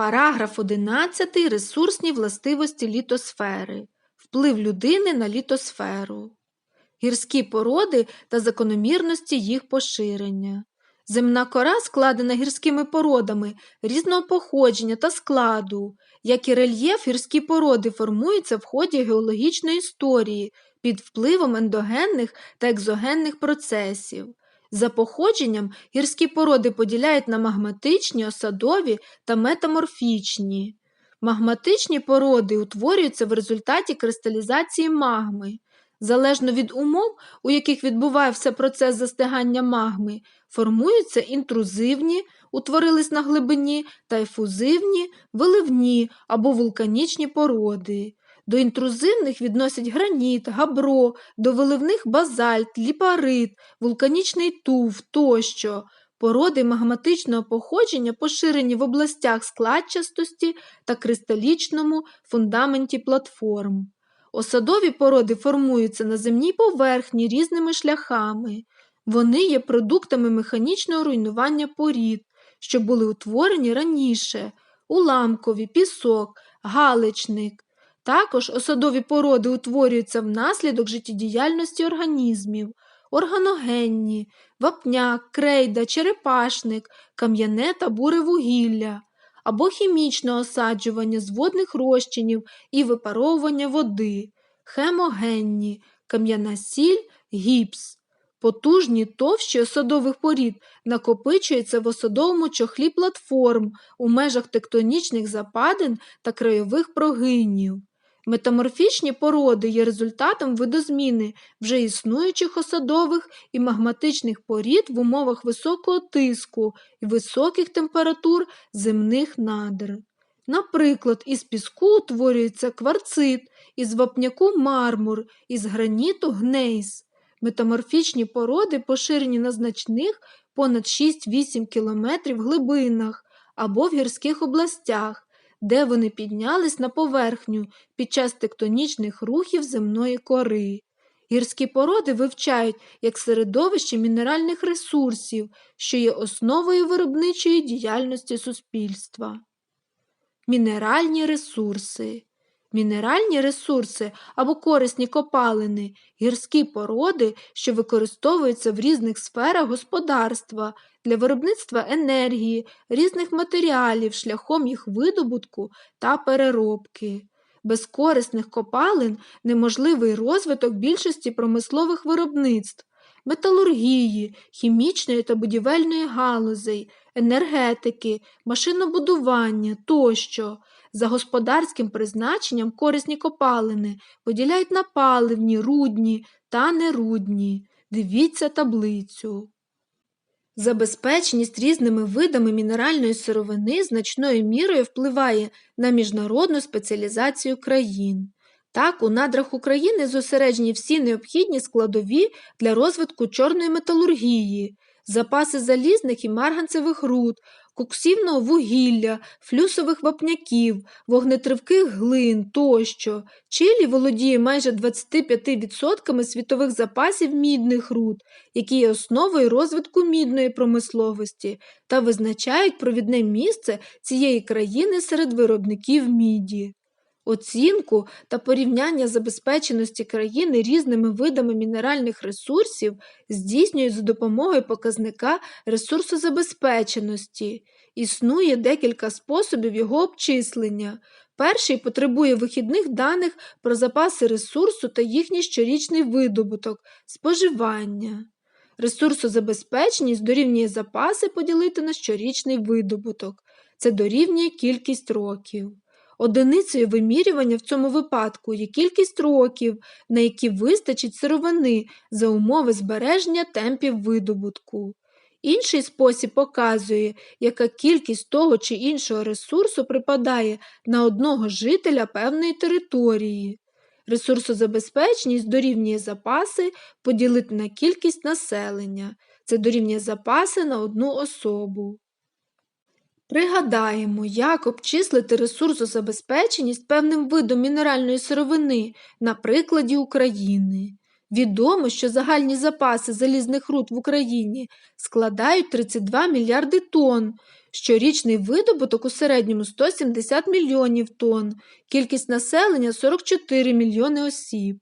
Параграф 11. Ресурсні властивості літосфери. Вплив людини на літосферу. Гірські породи та закономірності їх поширення. Земна кора складена гірськими породами різного походження та складу, як і рельєф гірські породи формуються в ході геологічної історії під впливом ендогенних та екзогенних процесів. За походженням гірські породи поділяють на магматичні, осадові та метаморфічні. Магматичні породи утворюються в результаті кристалізації магми. Залежно від умов, у яких відбувається процес застигання магми, формуються інтрузивні, утворились на глибині, та ефузивні, виливні або вулканічні породи. До інтрузивних відносять граніт, габро, до виливних базальт, ліпарит, вулканічний туф тощо. Породи магматичного походження поширені в областях складчастості та кристалічному фундаменті платформ. Осадові породи формуються на земній поверхні різними шляхами. Вони є продуктами механічного руйнування порід, що були утворені раніше уламкові, пісок, галичник. Також осадові породи утворюються внаслідок життєдіяльності організмів, органогенні, вапняк, крейда, черепашник, кам'яне та буре вугілля, або хімічне осаджування з водних розчинів і випаровування води, хемогенні, кам'яна сіль, гіпс. Потужні товщі осадових порід накопичуються в осадовому чохлі платформ у межах тектонічних западин та краєвих прогинів. Метаморфічні породи є результатом видозміни вже існуючих осадових і магматичних порід в умовах високого тиску і високих температур земних надр. Наприклад, із піску утворюється кварцит, із вапняку мармур, із граніту гнейс. Метаморфічні породи поширені на значних понад 6-8 км глибинах або в гірських областях, де вони піднялись на поверхню під час тектонічних рухів земної кори. Гірські породи вивчають як середовище мінеральних ресурсів, що є основою виробничої діяльності суспільства. Мінеральні ресурси Мінеральні ресурси або корисні копалини, гірські породи, що використовуються в різних сферах господарства для виробництва енергії, різних матеріалів шляхом їх видобутку та переробки. Без корисних копалин неможливий розвиток більшості промислових виробництв, металургії, хімічної та будівельної галузей, енергетики, машинобудування тощо. За господарським призначенням корисні копалини поділяють на паливні, рудні та нерудні. Дивіться таблицю. Забезпеченість різними видами мінеральної сировини значною мірою впливає на міжнародну спеціалізацію країн. Так, у надрах України зосереджені всі необхідні складові для розвитку чорної металургії, запаси залізних і марганцевих руд, коксівного вугілля, флюсових вапняків, вогнетривких глин тощо. Чилі володіє майже 25% світових запасів мідних руд, які є основою розвитку мідної промисловості та визначають провідне місце цієї країни серед виробників міді. Оцінку та порівняння забезпеченості країни різними видами мінеральних ресурсів здійснюють за допомогою показника ресурсозабезпеченості. Існує декілька способів його обчислення. Перший потребує вихідних даних про запаси ресурсу та їхній щорічний видобуток, споживання. Ресурсозабезпеченість дорівнює запаси поділити на щорічний видобуток. Це дорівнює кількість років. Одиницею вимірювання в цьому випадку є кількість років, на які вистачить сировини за умови збереження темпів видобутку. Інший спосіб показує, яка кількість того чи іншого ресурсу припадає на одного жителя певної території. Ресурсозабезпечність дорівнює запаси поділити на кількість населення. Це дорівнює запаси на одну особу. Пригадаємо, як обчислити ресурсозабезпеченість певним видом мінеральної сировини на прикладі України. Відомо, що загальні запаси залізних руд в Україні складають 32 мільярди тонн. Щорічний видобуток у середньому 170 мільйонів тонн, кількість населення 44 мільйони осіб.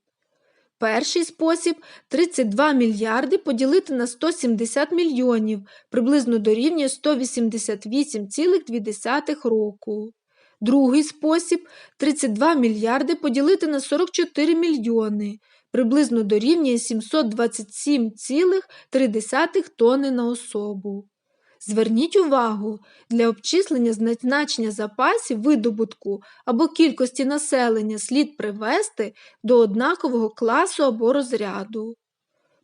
Перший спосіб 32 мільярди поділити на 170 мільйонів, приблизно дорівнює 188,2 року. Другий спосіб 32 мільярди поділити на 44 мільйони, приблизно дорівнює 727,3 тонни на особу. Зверніть увагу, для обчислення значення запасів видобутку або кількості населення слід привести до однакового класу або розряду.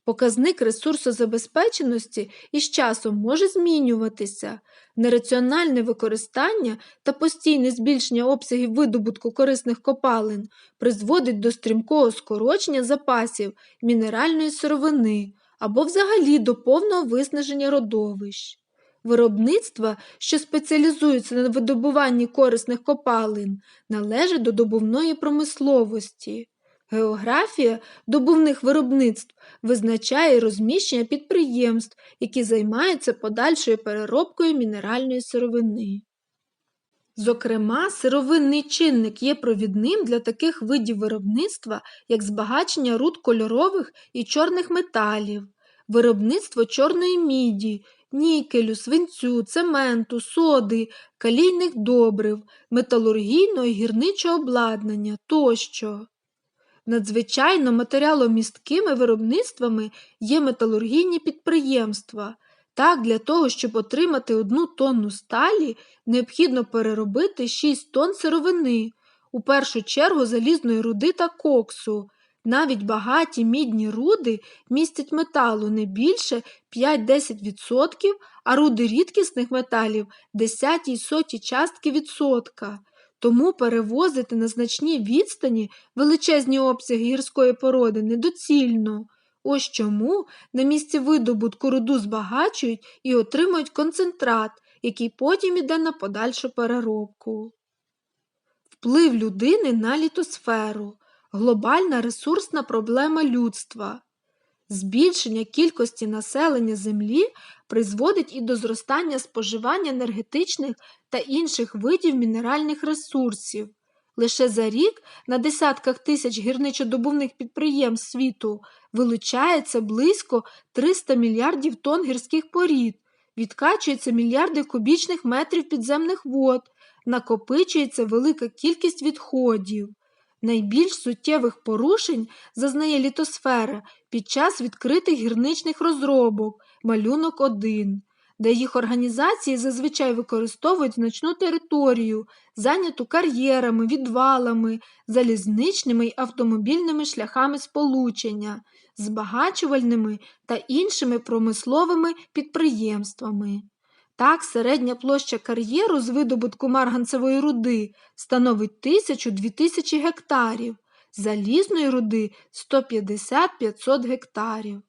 Показник ресурсозабезпеченості із часом може змінюватися. Нераціональне використання та постійне збільшення обсягів видобутку корисних копалин призводить до стрімкого скорочення запасів мінеральної сировини або взагалі до повного виснаження родовищ. Виробництва, що спеціалізуються на видобуванні корисних копалин, належать до добувної промисловості. Географія добувних виробництв визначає розміщення підприємств, які займаються подальшою переробкою мінеральної сировини. Зокрема, сировинний чинник є провідним для таких видів виробництва, як збагачення руд кольорових і чорних металів, виробництво чорної міді, нікелю, свинцю, цементу, соди, калійних добрив, металургійного і гірничого обладнання тощо. Надзвичайно матеріаломісткими виробництвами є металургійні підприємства. Так, для того, щоб отримати одну тонну сталі, необхідно переробити 6 тонн сировини, у першу чергу залізної руди та коксу. Навіть багаті мідні руди містять металу не більше 5-10%, а руди рідкісних металів десяті й соті частки відсотка. Тому перевозити на значні відстані величезні обсяги гірської породи недоцільно. Ось чому на місці видобутку руду збагачують і отримують концентрат, який потім іде на подальшу переробку. Вплив людини на літосферу глобальна ресурсна проблема людства. Збільшення кількості населення Землі призводить і до зростання споживання енергетичних та інших видів мінеральних ресурсів. Лише за рік на десятках тисяч гірничодобувних підприємств світу вилучається близько 300 мільярдів тонн гірських порід, відкачується мільярди кубічних метрів підземних вод, накопичується велика кількість відходів. Найбільш суттєвих порушень зазнає літосфера під час відкритих гірничних розробок малюнок 1, де їх організації зазвичай використовують значну територію, зайняту кар'єрами, відвалами, залізничними й автомобільними шляхами сполучення, збагачувальними та іншими промисловими підприємствами. Так, середня площа кар'єру з видобутку марганцевої руди становить 1000-2000 гектарів, залізної руди 150-500 гектарів.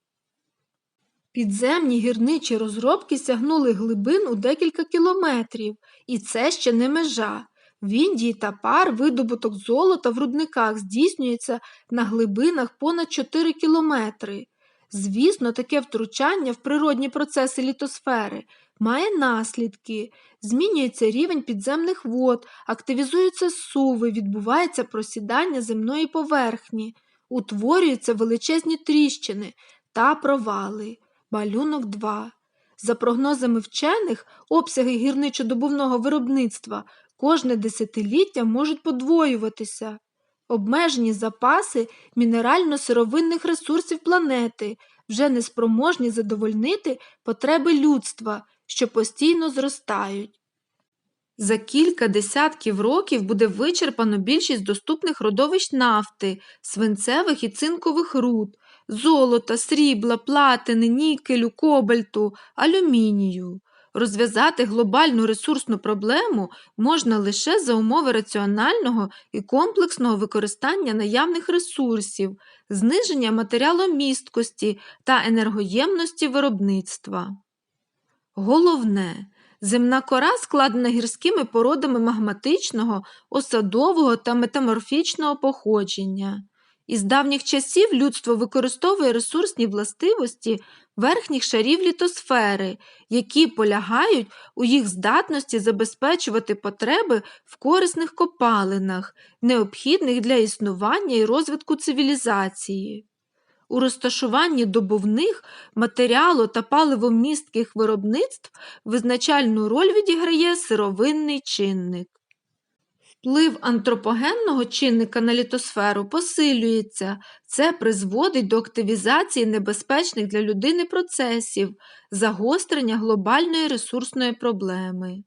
Підземні гірничі розробки сягнули глибин у декілька кілометрів, і це ще не межа. В Індії та пар видобуток золота в рудниках здійснюється на глибинах понад 4 кілометри. Звісно, таке втручання в природні процеси літосфери має наслідки, змінюється рівень підземних вод, активізуються суви, відбувається просідання земної поверхні, утворюються величезні тріщини та провали. Малюнок 2. За прогнозами вчених, обсяги гірничодобувного виробництва кожне десятиліття можуть подвоюватися. Обмежені запаси мінерально-сировинних ресурсів планети вже не спроможні задовольнити потреби людства, що постійно зростають. За кілька десятків років буде вичерпано більшість доступних родовищ нафти, свинцевих і цинкових руд, золота, срібла, платини, нікелю, кобальту, алюмінію. Розв'язати глобальну ресурсну проблему можна лише за умови раціонального і комплексного використання наявних ресурсів, зниження матеріаломісткості та енергоємності виробництва. Головне, земна кора складена гірськими породами магматичного, осадового та метаморфічного походження. Із давніх часів людство використовує ресурсні властивості верхніх шарів літосфери, які полягають у їх здатності забезпечувати потреби в корисних копалинах, необхідних для існування і розвитку цивілізації. У розташуванні добувних, матеріалу та паливомістких виробництв визначальну роль відіграє сировинний чинник. Вплив антропогенного чинника на літосферу посилюється. Це призводить до активізації небезпечних для людини процесів, загострення глобальної ресурсної проблеми.